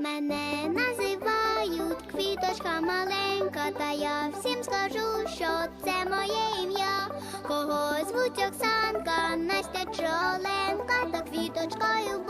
Мене називають квіточка маленька, та я всім скажу, що це моє ім'я. Кого звуть Оксанка, Настя Чоленка, та квіточкою.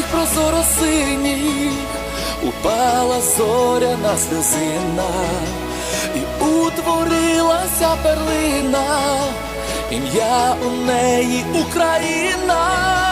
твоїх прозоро синіх упала зоряна сльозина, і утворилася перлина, ім'я у неї Україна.